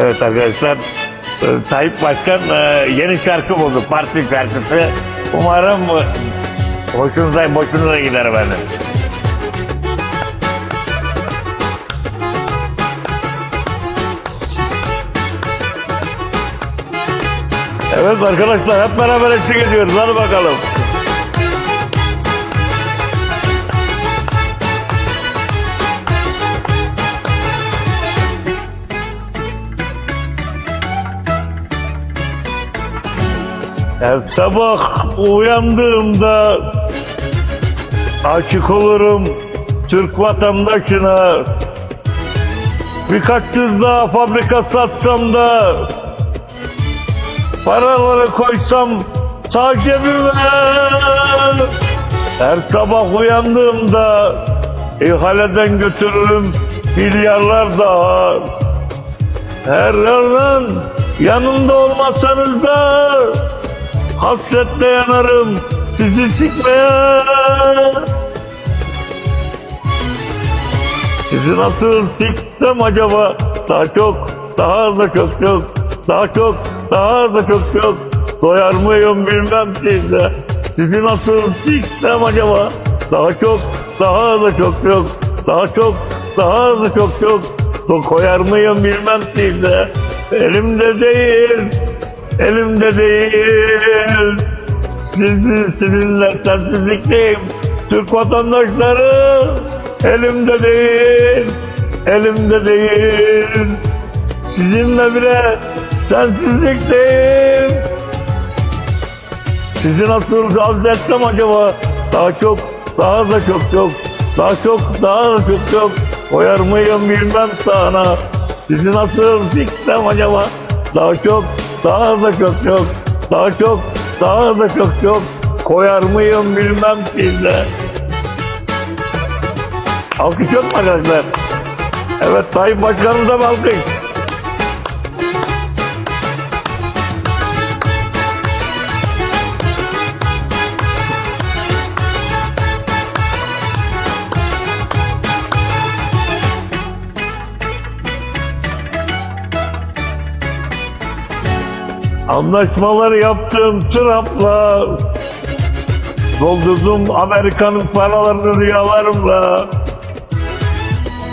Evet arkadaşlar e, Tayyip Başkan e, yeni şarkı buldu. Parti şarkısı. Umarım hoşunuza boşunuza gider efendim. Evet arkadaşlar hep beraber eşlik ediyoruz. Hadi bakalım. Her sabah uyandığımda açık olurum Türk vatandaşına. Birkaç yüz daha fabrika satsam da paraları koysam sağ cebime. Her sabah uyandığımda ihaleden götürürüm milyarlar daha. Her yerden yanımda olmasanız da hasretle yanarım sizi sikmeye. Sizi nasıl siksem acaba daha çok, daha da çok çok, daha çok, daha da çok çok doyar mıyım bilmem size. Sizi nasıl siksem acaba daha çok, daha da çok çok, daha çok, daha da çok çok koyar mıyım bilmem size. Elimde değil, elimde değil. Sizi sizinle sensizlikteyim. Türk vatandaşları elimde değil, elimde değil. Sizinle bile sensizlikteyim. Sizi nasıl azletsem acaba daha çok, daha da çok çok, daha çok, daha da çok çok koyar mıyım bilmem sana. Sizi nasıl siksem acaba daha çok, daha da çok çok, daha çok, daha da çok çok koyar mıyım bilmem size. Alkış yok mu arkadaşlar? Evet Tayyip Başkanımıza bir alkış. Anlaşmaları yaptım Trump'la. Doldurdum Amerika'nın paralarını rüyalarımla.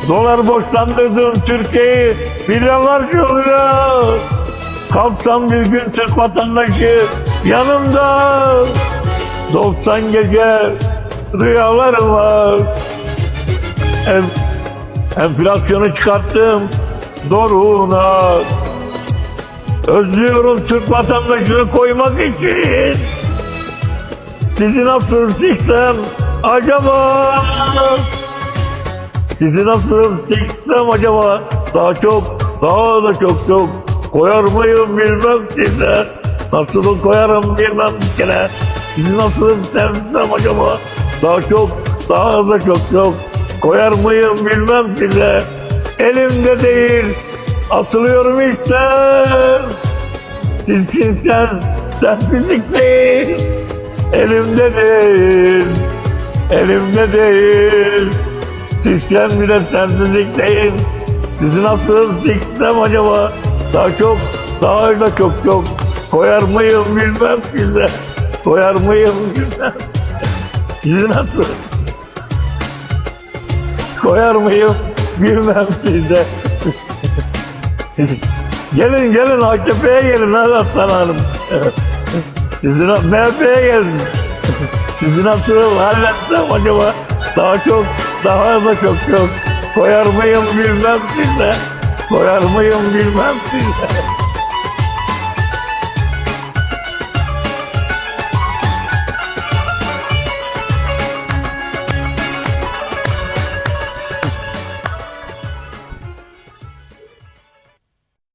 Dolar borçlandırdım Türkiye'yi milyarlarca lira. Kalksam bir gün Türk vatandaşı yanımda. 90 gece rüyalarım var. En, enflasyonu çıkarttım doruğuna. Özlüyorum Türk vatandaşını koymak için. Sizi nasıl siksem acaba? Sizi nasıl siksem acaba? Daha çok, daha da çok çok koyar mıyım bilmem size. Nasıl koyarım bilmem kere. Sizi nasıl sevsem acaba? Daha çok, daha da çok çok koyar mıyım bilmem size. Elimde değil, asılıyorum işte. Sizsizden sensizlik değil. Elimde değil, elimde değil. Sizden bile sensizlik değil. Sizi nasıl siksem acaba? Daha çok, daha da çok çok koyar mıyım bilmem size. Koyar mıyım bilmem. Sizi nasıl koyar mıyım bilmem size. gelin gelin AKP'ye gelin hadi Aslan Hanım. Sizi na- MHP'ye gelin. Sizi nasıl halletsem acaba? Daha çok, daha da çok çok koyar mıyım bilmem size. Koyar mıyım bilmem size.